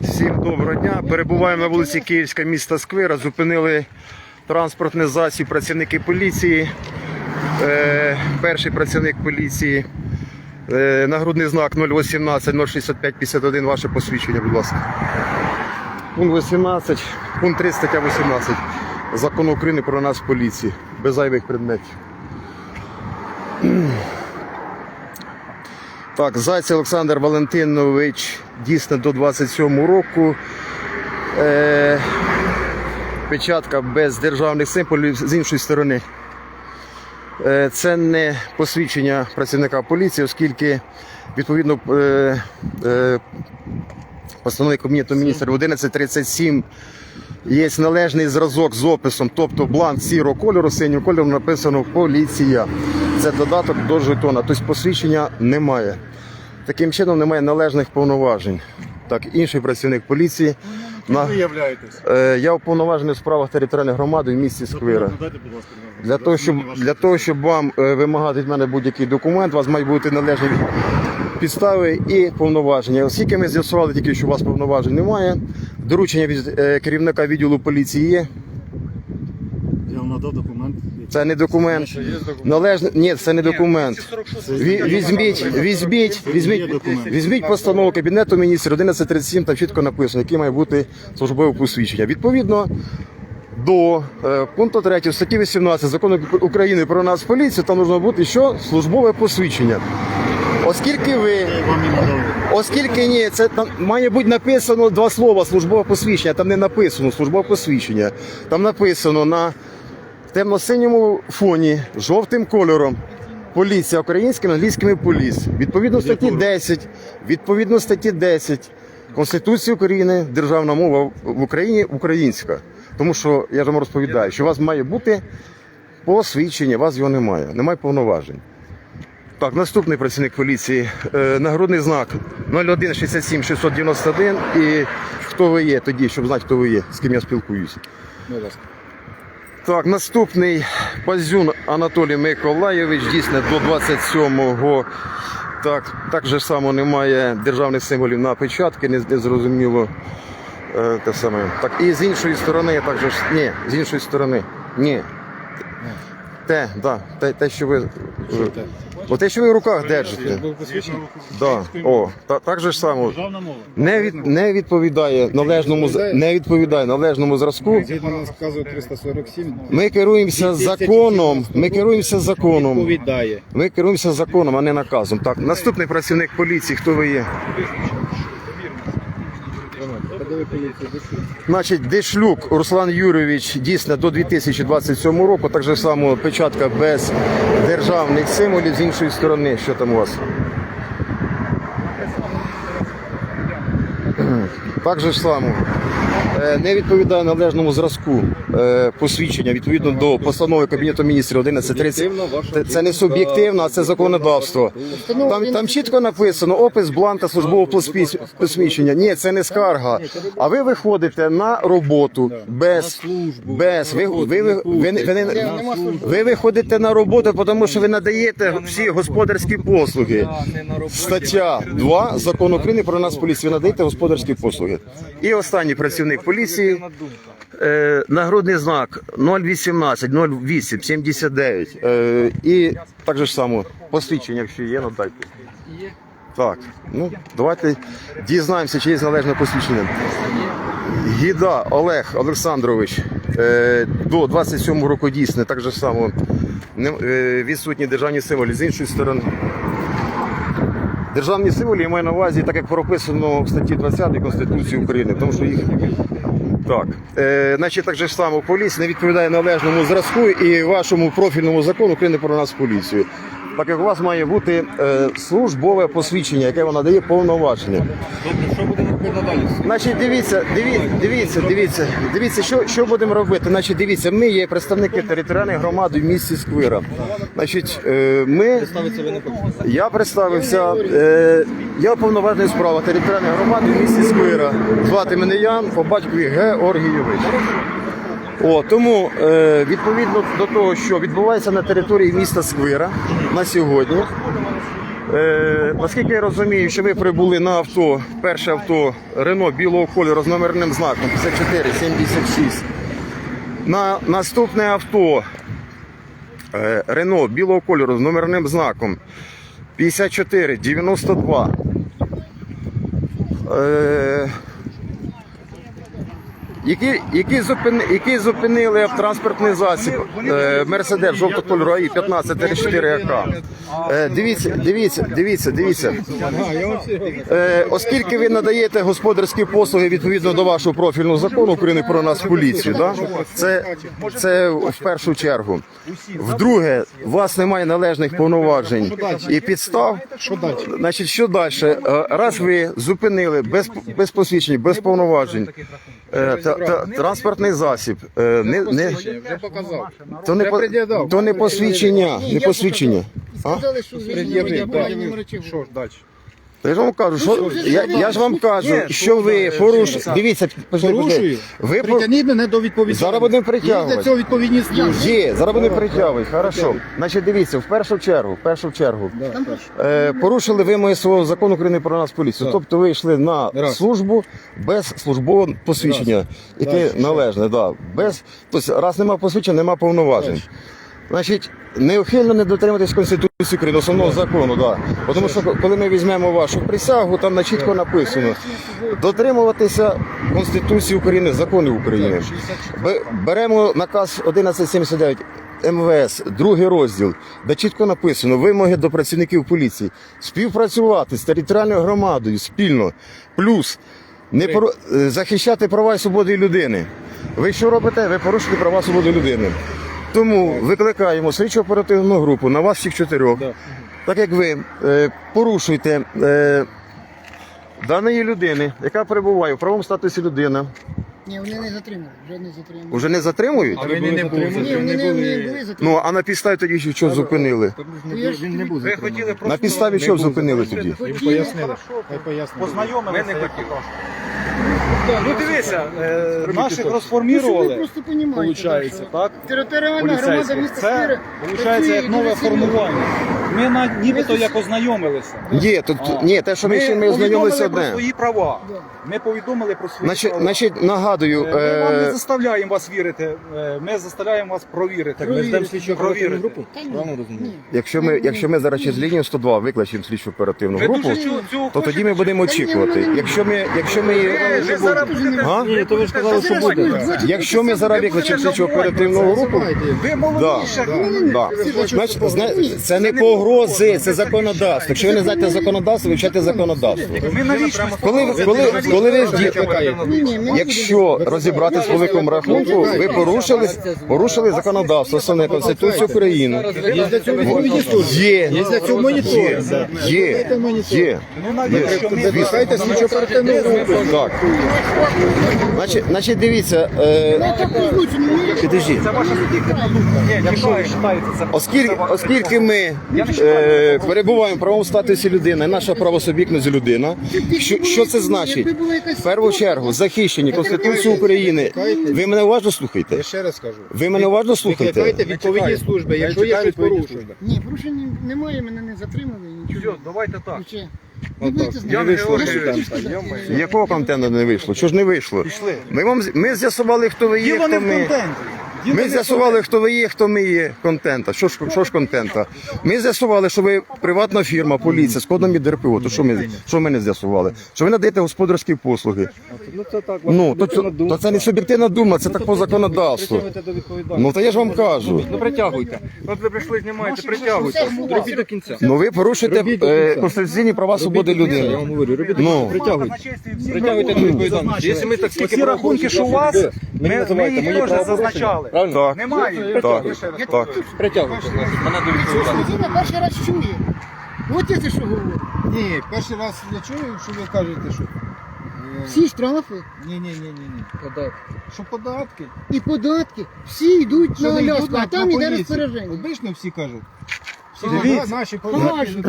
Всім доброго дня. Перебуваємо на вулиці Київська міста Сквера. Зупинили транспортний засіб працівники поліції. Е, перший працівник поліції. Е, нагрудний знак 018 065 51. Ваше посвідчення, будь ласка. Пункт 18, пункт 3 стаття 18 Закону України про нас в поліції. Без зайвих предметів. Так, Зайць Олександр Валентинович дійсно до 27 року. Е, печатка без державних символів з іншої сторони. Е, це не посвідчення працівника поліції, оскільки відповідно е, е, постанови Кабінету міністрів 1137 є належний зразок з описом, тобто бланк сірого кольору, синього кольору написано поліція. Це додаток до жетона, тобто посвідчення немає. Таким чином немає належних повноважень. Так, інший працівник поліції. На, Ви являєтесь. е, я уповноважений у справах територіальної громади в місті Сквира. Дайте, будь ласка, Для того, щоб, для того, щоб вам е, вимагати від мене будь-який документ, у вас мають бути належні підстави і повноваження. Оскільки ми з'ясували тільки, що у вас повноважень немає, доручення від е, керівника відділу поліції є. Я вам надав документ. Це не документ. Належне... Ні, це не документ. Ві- Візьміть, візьміть, візьміть, візьміть постанову Кабінету міністрів 1137, там чітко написано, яке має бути службове посвідчення. Відповідно до е, пункту 3 статті 18 закону України про нас поліцію, там має бути що? Службове посвідчення. Оскільки ви Вам і надав. Оскільки ні, це там має бути написано два слова службове посвідчення. Там не написано службове посвідчення. Там написано на темно-синьому фоні жовтим кольором. Поліція українськими англійськими поліс. Відповідно статті 10, відповідно статті 10 Конституції України, державна мова в Україні українська. Тому що я ж вам розповідаю, що у вас має бути посвідчення, у вас його немає, немає повноважень. Так, наступний працівник поліції. Е, нагрудний знак 01 67 691. І хто ви є тоді, щоб знати, хто ви є, з ким я спілкуюся. Будь ласка. Так, наступний Пазюн Анатолій Миколайович, дійсно до 27-го. Так, так же само немає державних символів на печатки, не, не зрозуміло. Е, те саме. Так, і з іншої сторони, також ні, з іншої сторони. Ні. Те, да, те, те, що ви. те? О, те, що ви в руках держите. Да. О, та, так же ж само. Державна мова. Не, від, не відповідає належному з- не відповідає належному зразку. Згідно наказу 347 Ми керуємося законом. Ми керуємося законом. відповідає. Ми керуємося законом, а не наказом. Так, наступний працівник поліції, хто ви є? Подали поліцію до суду. Значить, Дешлюк Руслан Юрійович дійсно до 2027 року, так же само печатка без державних символів з іншої сторони. Що там у вас? Так же ж само. Е, Не відповідає належному зразку е, посвідчення відповідно до постанови Кабінету міністрів 1130. Це- не суб'єктивно, а це законодавство. Там, там чітко написано опис бланка службового посвідчення. Ні, це не скарга. А ви виходите на роботу без, без ви, ви, ви, ви, ви, ви, ви виходите на роботу, тому що ви надаєте всі господарські послуги. Стаття 2 закону України про нас поліцію. Ви надаєте господарські послуги. І останній працівник поліції. Е, нагрудний знак 018 08 79. Е, і так же ж само посвідчення, якщо є, надайте. Так, ну давайте дізнаємося, чи є належне посвідчення. Гіда Олег Олександрович е, до 27 року дійсне, так же само не, е, відсутні державні символи з іншої сторони. Державні символи я маю на увазі, так як прописано в статті 20 Конституції України, тому що їх так. Е, значить, так же само поліція не відповідає належному зразку і вашому профільному закону України про нас поліцію. Так як у вас має бути е, службове посвідчення, яке вона дає повноваження. Добре, що будемо робити надалі? Значить, дивіться, дивіться, дивіться, дивіться, дивіться, що, що будемо робити. Значить, дивіться, ми є представники територіальної громади в місті Сквира. Значить, е, ми я представився. Е, я уповноважений справа територіальної громади в місті Сквира. Звати мене Ян, по батькові Георгійович. О, тому е, відповідно до того, що відбувається на території міста Сквира на сьогодні, Е, наскільки я розумію, що ви прибули на авто, перше авто Рено білого кольору з номерним знаком 5476. На наступне авто е, Рено білого кольору з номерним знаком 5492. Е, які, які, зупини, які зупинили автотранспортний засіб е, Мерседес жовтого кольору АІ 1534 АК. Е, дивіться, дивіться, дивіться, дивіться. Е, оскільки ви надаєте господарські послуги відповідно до вашого профільного закону України про нас поліцію, да? це, це в першу чергу. Вдруге, у вас немає належних повноважень і підстав. Значить, що далі? Е, Раз ви зупинили без, без посвідчень, без повноважень транспортний засіб, е, не, не, Вже показав. то, не, по- то не посвідчення, не посвідчення. А? Сказали, що ви Пред'явив, не так. Що ж далі? Я ж вам кажу, що я, я ж вам кажу, що ви порушуєте. Дивіться, Порушую? ви по- Притягніть мене до відповідальності. Зараз будемо Є притягувати. для цього відповідні служби. Є, зараз вони притягують. Хорошо. Значить, дивіться, в першу чергу, в першу чергу, е, порушили вимоги свого закону України про нас поліцію. Тобто ви йшли на Раз. службу без службового посвідчення, яке Дальше. належне. Да. Без, тобто, раз немає посвідчення, немає повноважень. Значить, неухильно не дотримуватись Конституції України, основного закону, да. Тому що коли ми візьмемо вашу присягу, там на чітко написано дотримуватися Конституції України, законів України. Беремо наказ 1179 МВС, другий розділ, де чітко написано вимоги до працівників поліції співпрацювати з територіальною громадою спільно, плюс не поро- е, захищати права і свободи людини. Ви що робите? Ви порушуєте права і свободи людини. Тому викликаємо слідчо оперативну групу на вас всіх чотирьох. Так як ви е, порушуєте е, даної людини, яка перебуває в правому статусі людина, Ні, вони не затримали, вже не затримали. уже не затримують? А ви не були. Ні, вони не, не були затримані. Ну а на підставі тоді що зупинили? Я ж Він Ви хотіли просто... На підставі що зупинили тоді? Їм пояснили. Ми не хотіли. Ну дивися, е, наших Ну, розформірували, що так? Територіальна громада Поліцейських. міста Це, виходить, як нове формування. Ми на, нібито як ознайомилися. Ні, тут А. ні, те, що ми ще ми ознайомилися повідомили про одне. свої права. Ми повідомили про свої Значить, права. значить, нагадую, Е, Ми вам не е, заставляємо вас вірити, е, ми заставляємо вас провірити. Ми ждемо слідчу провірити. Та Правильно розумію? якщо ми, якщо ми зараз через лінію 102 викличемо слідчу оперативну Ви групу, дуже цього, цього то тоді ми будемо очікувати. Якщо ми, якщо ми, Ви зараз будете... А? Ні, то ви ж казали, що буде. якщо ми зараз викличемо слідчу оперативну групу, Ви Да, молодіше. да. Значить, зна- це не погрози, це законодавство. Якщо ви не знаєте законодавство, вивчайте законодавство. Ми? Коли ви коли, коли ви не якщо розібратись по великому рахунку, ви порушили порушили законодавство, основне Конституцію України. Є для цього відповідні служби. Є, Є для цього моніторинг. є, є. Ну навіщо? Ми слідчо оперативну групу. Так. Значить, значить дивіться, е, підожди. Це ваша суб'єктивна думка. Ні, це... Оскільки, оскільки ми е, перебуваємо в правовому статусі людини, наша правосуб'єктність людина, що, що це значить? В першу чергу захищені Конституції України. Ви мене уважно Я ще раз кажу. Ви мене уважно? Викликайте відповідні служби, якщо є щось порушення. Ні, порушень немає, мене не затримали, нічого. Все, давайте так. Будете знати. Я хотів сказати. Якого контенту не вийшло? Чого ж не вийшло? Ми вам з- ми з'ясували, хто ви є, не хто в ми. контенті. Ми з'ясували, хто ви є, хто ми є. Контента. Що ж, що ж контента? Ми з'ясували, що ви приватна фірма, поліція з кодом від РПО. То що ми, що ми не з'ясували? Що ви надаєте господарські послуги? Ну це так. Ну, то, то, то це не суб'єктивна дума, це так по законодавству. Ну, то я ж вам кажу. Ну притягуйте. От ви прийшли, знімаєте, притягуйте. Робіть до кінця. Ну, ви порушуєте е, конституційні права свободи Я людини. вам говорю, робіть Ну. притягуйте. Притягуйте до відповідальності. Якщо ми так Оці рахунки, що у вас, ми, ми їх теж зазначали. Правильно? Так, Немає. так, так. Притягуйте. Мене до відповідальності. Людина перший раз чує. От я це що говорю. Ні, перший раз я чую, що ви кажете, що. е, Всі штрафи Ні, ні, ні, ні, ні. Податки. Що податки? і податки, всі йдуть Що на Аляску, а там іде розпорядження. Обично всі кажуть. Дивіться. наші поліцію.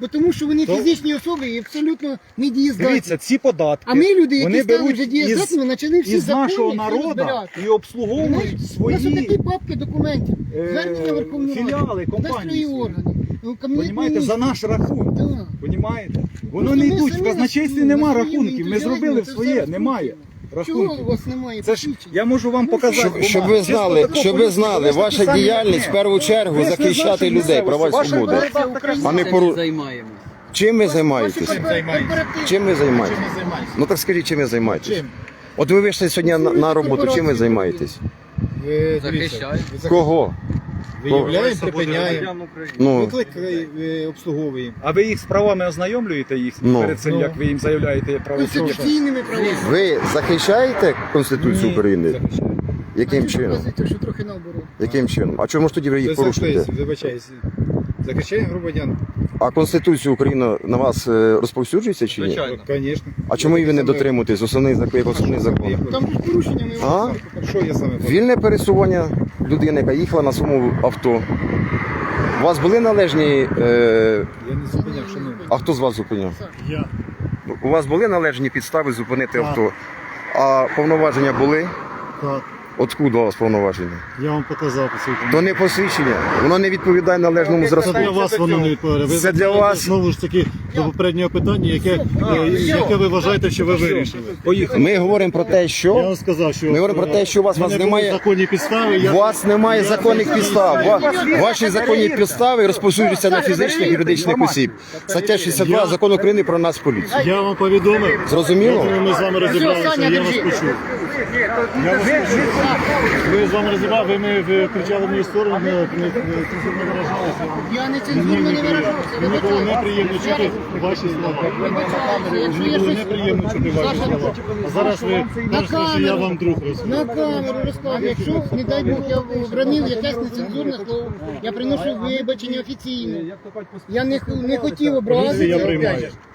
Бо тому що вони фізичні особи і абсолютно недієздатні. Дивіться, ці податки, А ми люди, вони які стали беруть вже дієздатними, почали всі із нашого народу розбирати. і обслуговують У нас такі свої папки документів, е, звернення філіали, на свої компанії. свої. органи. Ну, Кабінет Понімаєте, за наш рахунок. Да. Понімаєте? Воно Просто не ми йдуть. В самі казначействі на нема своєму рахунків. Ми зробили це своє, все немає. Чого у вас немає? Це ж я можу вам показати. Щоб, щоб бумагу. ви знали, Чисто щоб ви знали, ваша діяльність в першу чергу Ви ж не захищати людей, права і ваша свободи. А не пору... займаємось. Чим ви займаєтесь? Чим ви займаєтесь? Чим ви займаєтесь? Ну так скажіть, чим ви займаєтесь? От ви вийшли сьогодні на, на роботу, чим ви займаєтесь? Ви Захищаю. дивіться, ви зах- Кого? Виявляємо, припиняємо. Ну, Виклик е, обслуговуємо. А ви їх з правами ознайомлюєте їх Ну. перед цим, Ну. як ви їм заявляєте право? Конституційними правами. ви захищаєте Конституцію Ні. України? Захищаємо. Яким А чином? показуєте, що трохи наоборот. Яким чином? А чому ж тоді ви їх порушуєте? вибачаюсь. Захищаємо громадян. А Конституція України на вас е, розповсюджується чи ні? Звичайно. Звісно. А чому ви не дотримуєтесь основний закон, як основний закон? Там ж порушення ми А? Що я саме Вільне пересування людини, яка їхала на своєму авто. У вас були належні. Е... Я не зупиняв, шановні. А хто з вас зупиняв? Я. У вас були належні підстави зупинити авто, а повноваження були? Так, Откуда у вас повноваження? я вам показав посвідчення. То не посвідчення, воно не відповідає належному Це зразку. для вас воно не відповідає. Ви Це для вас. знову ж таки до попереднього питання, яке, е, яке ви вважаєте, що ви вирішили. Поїхали. Ми говоримо про те, Я що вам сказав, що Ми говоримо про те, що у вас- вас немає- законні підстави. у Я, вас немає законних підстав. Ва- Ваші законні підстави розповсюджуються на фізичних і юридичних осіб. Стаття 62 закону України про нас поліцію. я вам повідомив. Зрозуміло? Ми з вами розібралися, я вас почув. Я вас почув. Ви з вами розібрали, ви, ми, ви кричали в мою сторону, ми цензурно виражалися. Я не цензурно не виражався. мені було неприємно чути ваші слова. Мені було неприємно чути ваші слова. А зараз ви кажете, що я вам друг розумію. На камеру розказую. Якщо, не дай Бог, я вбранив якесь нецензурне слово, я приношу вибачення офіційно. Я не, не хотів образити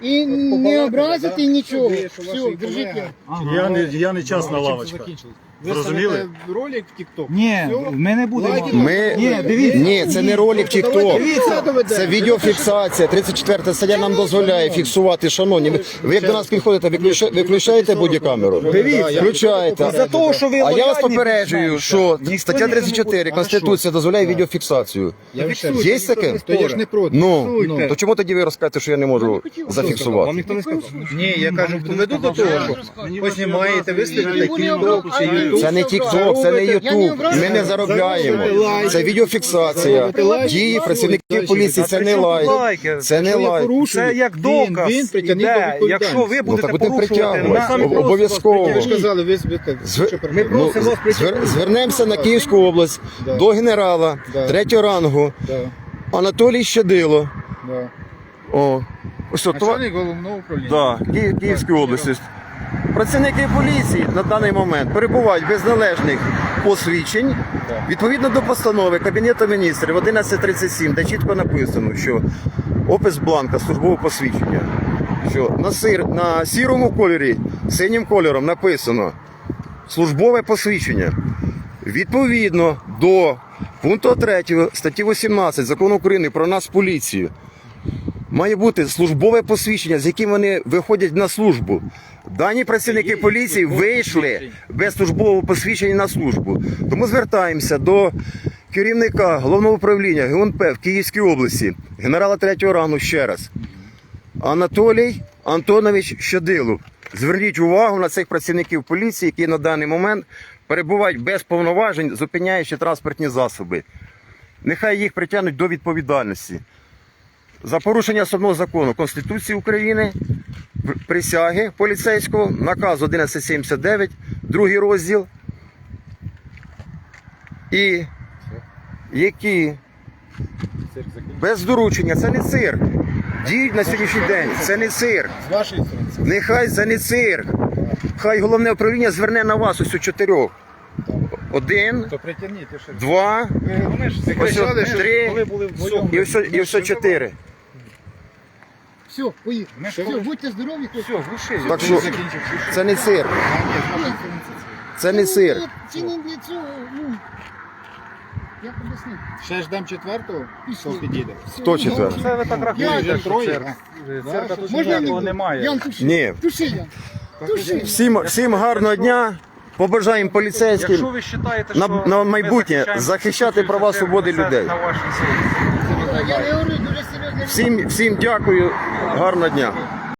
і не образити нічого. Все, держіть я. Я не, я не Açık. Açık. Ви Зрозуміли? ставите ролик в TikTok. Ні, ми не будемо. Ми... Ні, дивіться. Ні, це не ролик TikTok. Це відеофіксація. 34 стаття нам дозволяє фіксувати. Шановні, ви, ви як до нас підходите, виключа- виключаєте будь-камеру? Дивіться. Включаєте. Із-за того, що ви а я вас лояльні, попереджую, що ніхто стаття нікому не 34 буде. Конституція дозволяє відеофіксацію. Я Є таке? То я ж не проти. Ну, Ну. то чому тоді ви розкажете, що я не можу зафіксувати? Вам ніхто не сказав. Ні, я кажу, веду до того, що ви знімаєте, виставите TikTok чи YouTube. Це не TikTok, це не YouTube. Ми не заробляємо. Це відеофіксація. Дії працівників поліції. Це не лайк. Це не лайк. Це як доказ. іде. Якщо ви будете порушувати, притягувати. на- Обов'язково. Ви ж казали, ви збите. Звер- Ми Ну, просимо вас звер- Звернемося на Київську область Да. до генерала Да. третього рангу Да, Анатолій Щадило. да. О, ось то, то, Начальник головного управління. да, Ки- Київської області. Працівники поліції на даний момент перебувають без належних посвідчень відповідно до постанови Кабінету міністрів 1137, де чітко написано, що опис бланка службового посвідчення, що на, сир, на сірому кольорі синім кольором написано службове посвідчення. Відповідно до пункту 3 статті 18 закону України про нас поліцію має бути службове посвідчення, з яким вони виходять на службу. Дані працівники поліції вийшли без службового посвідчення на службу. Тому звертаємося до керівника головного управління ГУНП в Київській області, генерала третього рангу ще раз. Анатолій Антонович Щадилов. Зверніть увагу на цих працівників поліції, які на даний момент перебувають без повноважень, зупиняючи транспортні засоби. Нехай їх притягнуть до відповідальності за порушення основного закону Конституції України, присяги поліцейського, наказ 1179, другий розділ. І які без доручення, це не цирк. Діють на сьогоднішній день, це не цирк. Нехай це не цирк. Хай головне управління зверне на вас ось у чотирьох. Один, два, ось три, і ось чотири. Все, поїхали. Все, будьте здорові. хлопці. Все, глуши. Так що це не цирк. Це не цирк. Це не для цього, ну, як об'яснити? ще ждем четвертого, хто підійде. Хто четвертий? Це ви так рахуєте, що троє, церква. Тут я ніякого немає. Ян, туши. Ні. Туши, Ян. Туши. Всім, всім гарного дня. Побажаємо поліцейським ви вважаєте, на- на майбутнє захищати права, свободи людей. На вашій совісті. Я не говорю дуже серйозно. Всім, всім дякую, гарного дня.